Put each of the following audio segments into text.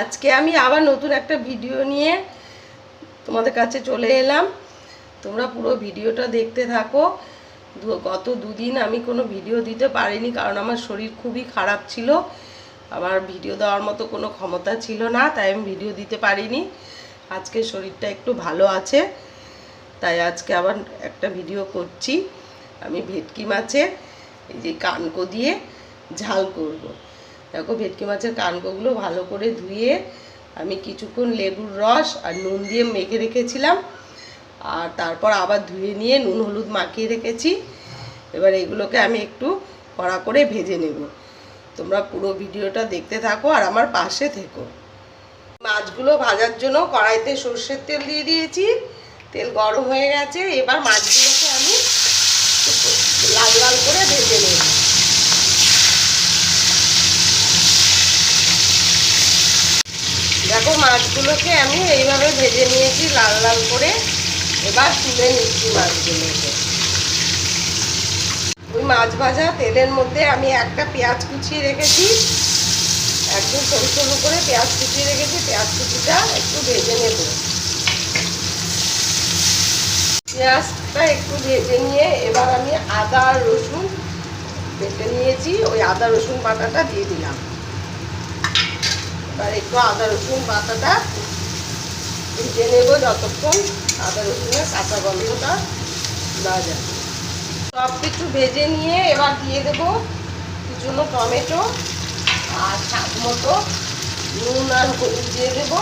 আজকে আমি আবার নতুন একটা ভিডিও নিয়ে তোমাদের কাছে চলে এলাম। তোমরা পুরো ভিডিওটা দেখতে থাকো। গত দুদিন আমি কোনো ভিডিও দিতে পারিনি কারণ আমার শরীর খুবই খারাপ ছিল। আমার ভিডিও দেওয়ার মতো কোনো ক্ষমতা ছিল না, তাই আমি ভিডিও দিতে পারিনি। আজকে শরীরটা একটু ভালো আছে, তাই আজকে আবার একটা ভিডিও করছি। আমি ভেটকি মাছের এই যে কানকো দিয়ে ঝাল করব। দেখো ভেটকি মাছের কানকোগুলো ভালো করে ধুয়ে আমি কিছুক্ষণ লেবুর রস আর নুন দিয়ে মেখে রেখেছিলাম। আর তারপর আবার ধুয়ে নিয়ে নুন হলুদ মাখিয়ে রেখেছি। এবার এগুলোকে আমি একটু কড়া করে ভেজে নেব। তোমরা পুরো ভিডিওটা দেখতে থাকো আর আমার পাশে থেকো। মাছগুলো ভাজার জন্য কড়াইতে সর্ষের তেল দিয়ে দিয়েছি। তেল গরম হয়ে গেছে। এবার মাছগুলোকে আমি একটু লাল লাল করে ভেজে নেব দেখো মাছগুলোকে আমি এইভাবে ভেজে নিয়েছি, লাল লাল করে। এবার তুলে নিচ্ছি মাছগুলোকে। ওই মাছ ভাজা তেলের মধ্যে আমি একটা পেঁয়াজ কুচিয়ে রেখেছি। একদম সরু সরু করে পেঁয়াজ কুচিয়ে রেখেছি। পেঁয়াজ কুচিটা একটু ভেজে নেব। পেঁয়াজটা একটু ভেজে নিয়ে এবার আমি আদা আর রসুন বেটে নিয়েছি। ওই আদা রসুন বাটাটা দিয়ে দিলাম। এবার একটু আদা রসুন বাটাটা ভেজে নেব যতক্ষণ আদা রসুনের কাঁচা গন্ধটা না যায়। সব কিছু ভেজে নিয়ে এবার দিয়ে দেব কিছু টমেটো আর স্বাদ মতো নুন আর হলুদ দিয়ে দেব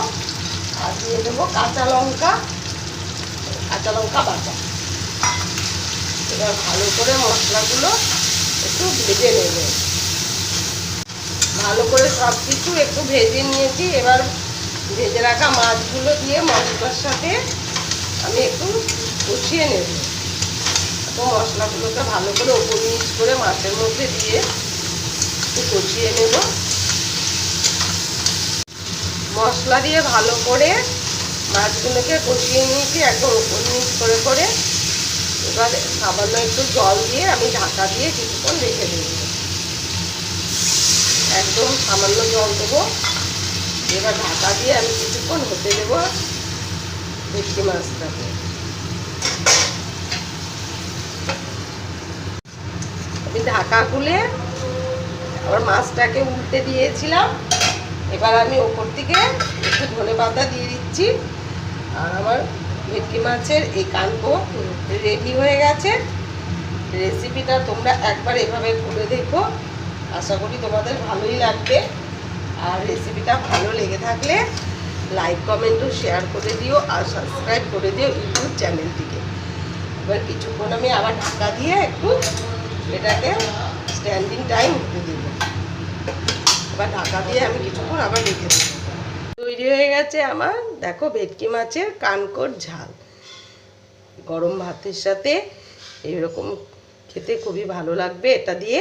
আর দিয়ে দেবো কাঁচা লঙ্কা কাঁচা লঙ্কা বাটা। এবার ভালো করে মশলাগুলো একটু ভেজে নেব। ভালো করে সব কিছু একটু ভেজে নিয়েছি। এবার ভেজে রাখা মাছগুলো দিয়ে মশলার সাথে আমি একটু কষিয়ে নেব। তো মশলাগুলোকে ভালো করে ওপর মিক্স করে মাছের মধ্যে দিয়ে একটু কষিয়ে নেব। মশলা দিয়ে ভালো করে মাছগুলোকে কষিয়ে নিয়েছি, একদম ওপর মিক্স করে করে। এবার সামান্য একটু জল দিয়ে আমি ঢাকা দিয়ে কিছুক্ষণ রেখে দেব। একদম সামান্য জল দেবো। এবার ঢাকা দিয়ে আমি কিছুক্ষণ হতে দেবো ভেটকি মাছটাকে। আমি ঢাকা খুলে আবার মাছটাকে উল্টে দিয়েছিলাম। এবার আমি ওপর থেকে একটু ধনে পাতা দিয়ে দিচ্ছি। আর আমার ভেটকি মাছের এই কানকো রেডি হয়ে গেছে। রেসিপিটা তোমরা একবার এভাবে করে দেখো। আশা করি তোমাদের ভালোই লাগবে। আর রেসিপিটা ভালো লেগে থাকলে লাইক কমেন্টও শেয়ার করে দিও আর সাবস্ক্রাইব করে দিও ইউটিউব চ্যানেলটিকে। এবার কিছুক্ষণ আমি আবার ঢাকা দিয়ে একটু এটাকে স্ট্যান্ডিং টাইম হতে দেবো। এবার ঢাকা দিয়ে আমি কিছুক্ষণ আবার রেখে দেবো। তৈরি হয়ে গেছে আমার, দেখো ভেটকি মাছের কানকর ঝাল। গরম ভাতের সাথে এইরকম খেতে খুবই ভালো লাগবে, এটা দিয়ে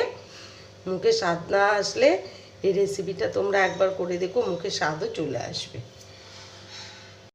মুখে স্বাদ না আসলে এই রেসিপিটা তোমরা একবার করে দেখো মুখে স্বাদও চলে আসবে।